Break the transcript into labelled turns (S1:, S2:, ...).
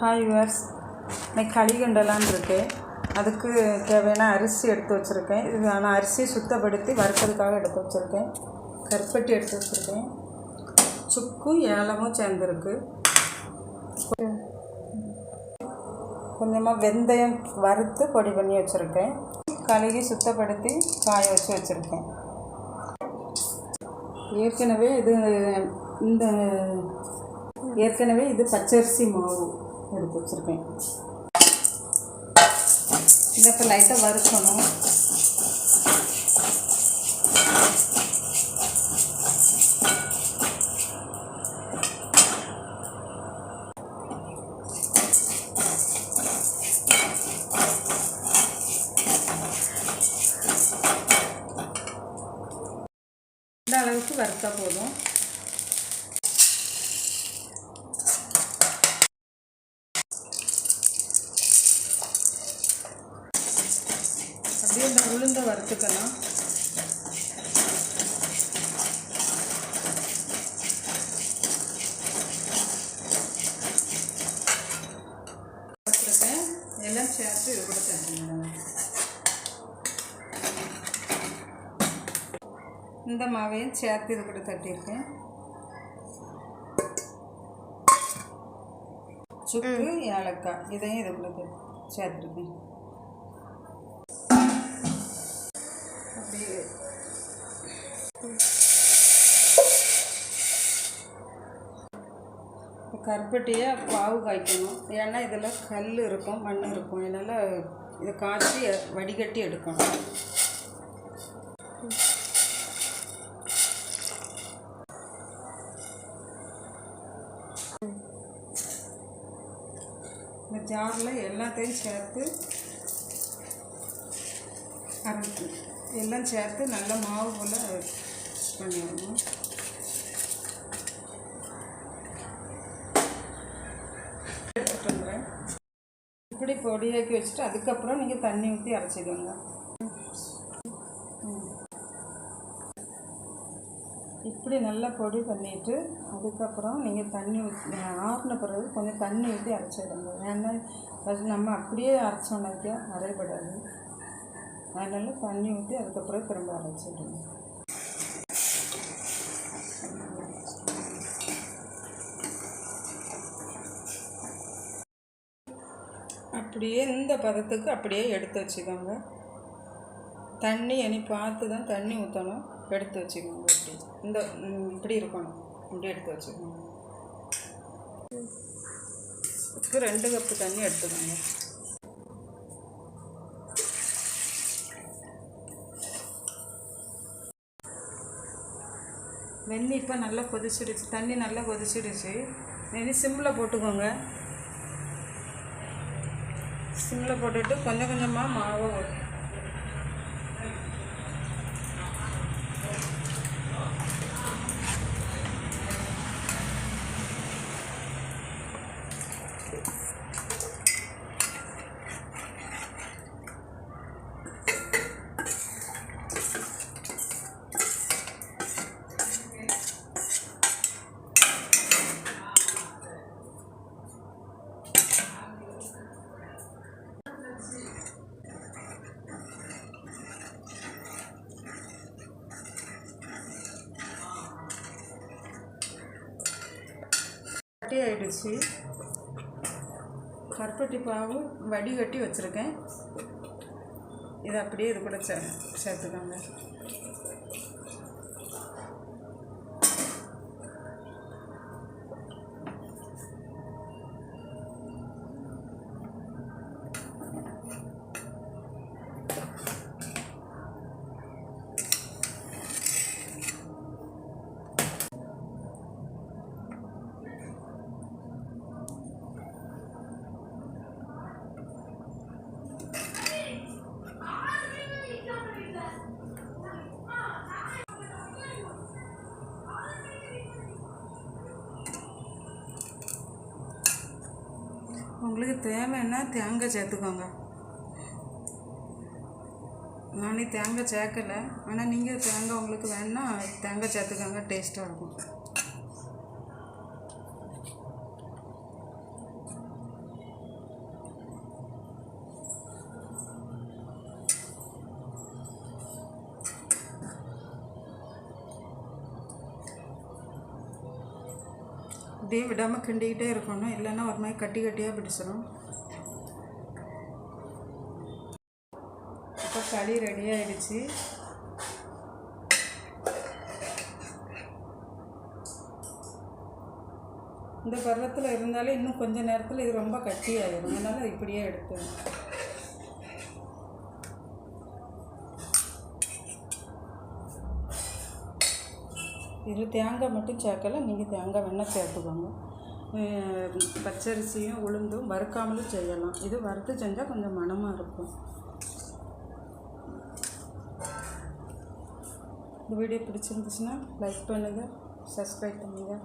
S1: Hi yours இன்னைக்கு களி கிண்டலான்னு அதுக்கு தேவையான அரிசி எடுத்து வச்சுருக்கேன். இது நான் அரிசி சுத்தப்படுத்தி வறுக்கிறதுக்காக எடுத்து வச்சுருக்கேன். கருப்பட்டி எடுத்து வச்சுருக்கேன். சுக்கும் ஏலமும் சேர்ந்துருக்கு. கொஞ்சமாக வெந்தயம் வறுத்து பொடி பண்ணி வச்சுருக்கேன். கழுகி சுத்தப்படுத்தி காய வச்சு வச்சுருக்கேன். ஏற்கனவே இது இந்த ஏற்கனவே இது பச்சரிசி மாவு. எடுத்து வச்சுருக்கேன் இதை இப்போ லைட்டாக வறுக்கணும். இந்த அளவுக்கு வறுத்தா போதும். வறுத்துக்கலாம் எல்லாம் சேர்த்து இது கூட சேர்த்துக்கணும். இந்த மாவையும் சேர்த்து இது கூட தட்டியிருக்கேன். சுக்கு ஏலக்காய் இதையும் இது கூட சேர்த்துருக்கேன். அப்படியே இப்போ கருப்பட்டியை பாவு காய்க்கணும். ஏன்னா இதில் கல் இருக்கும் மண் இருக்கும். அதனால் இதை காய்ச்சி வடிகட்டி எடுக்கணும். இந்த ஜாரில் எல்லாத்தையும் சேர்த்து அரைச்சி எல்லாம் சேர்த்து நல்ல மாவு போல் பண்ணிடணும் இப்படி பொடியாக்கி வச்சுட்டு அதுக்கப்புறம் நீங்கள் தண்ணி ஊற்றி அரைச்சிடுங்க இப்படி நல்லா பொடி பண்ணிவிட்டு அதுக்கப்புறம் நீங்கள் தண்ணி ஊற்றி ஆறின பிறகு கொஞ்சம் தண்ணி ஊற்றி அரைச்சிடுங்க. ஏன்னா அது நம்ம அப்படியே அரைச்சோன்னாக்கா அரைப்படாது அதனால் தண்ணி ஊற்றி அதுக்கப்புறம் திரும்ப அரைச்சிடுங்க அப்படியே இந்த பதத்துக்கு அப்படியே எடுத்து வச்சுக்கோங்க. தண்ணி இனி பார்த்து தான் தண்ணி ஊற்றணும் எடுத்து வச்சுக்கோங்க இப்படி. இந்த இப்படி இருக்கணும். இப்படி எடுத்து வச்சுக்கோங்க. ரெண்டு கப்பு தண்ணி எடுத்துக்கோங்க. வெந்நி இப்போ நல்லா கொதிச்சிடுச்சு தண்ணி நல்லா கொதிச்சிடுச்சு. இனி சிம்மில் போட்டுக்கோங்க. சிம்மில் போட்டுட்டு கொஞ்சம் கொஞ்சமாக மாவை ரெடி கட்டி கருப்பட்டி பாவு வடிகட்டி வச்சுருக்கேன். இதை அப்படியே இது கூட சே சேர்த்துக்கோங்க. உங்களுக்கு தேவைன்னா தேங்காய் சேர்த்துக்கோங்க. நானே தேங்காய் சேர்க்கலை. ஆனால் நீங்கள் தேங்காய் உங்களுக்கு வேணுன்னா தேங்காய் சேர்த்துக்கோங்க டேஸ்ட்டாக இருக்கும். அப்படியே விடாமல் கிண்டிக்கிட்டே இருக்கணும். இல்லைன்னா ஒரு மாதிரி கட்டி கட்டியாக பிடிச்சிடும் இப்போ களி ரெடி ஆகிடுச்சு இந்த பருவத்தில் இருந்தாலே இன்னும் கொஞ்சம் நேரத்தில் இது ரொம்ப கட்டியாயிரும் அதனால் இப்படியே எடுத்து இது தேங்காய் மட்டும் சேர்க்கல நீங்கள் தேங்காய் வேணால் சேர்த்துக்கோங்க. பச்சரிசியும் உளுந்தும் வறுக்காமலும் செய்யலாம். இது வறுத்து செஞ்சால் கொஞ்சம் மனமாக இருக்கும். இந்த வீடியோ பிடிச்சிருந்துச்சுன்னா லைக் பண்ணுங்கள் சப்ஸ்கிரைப் பண்ணுங்கள்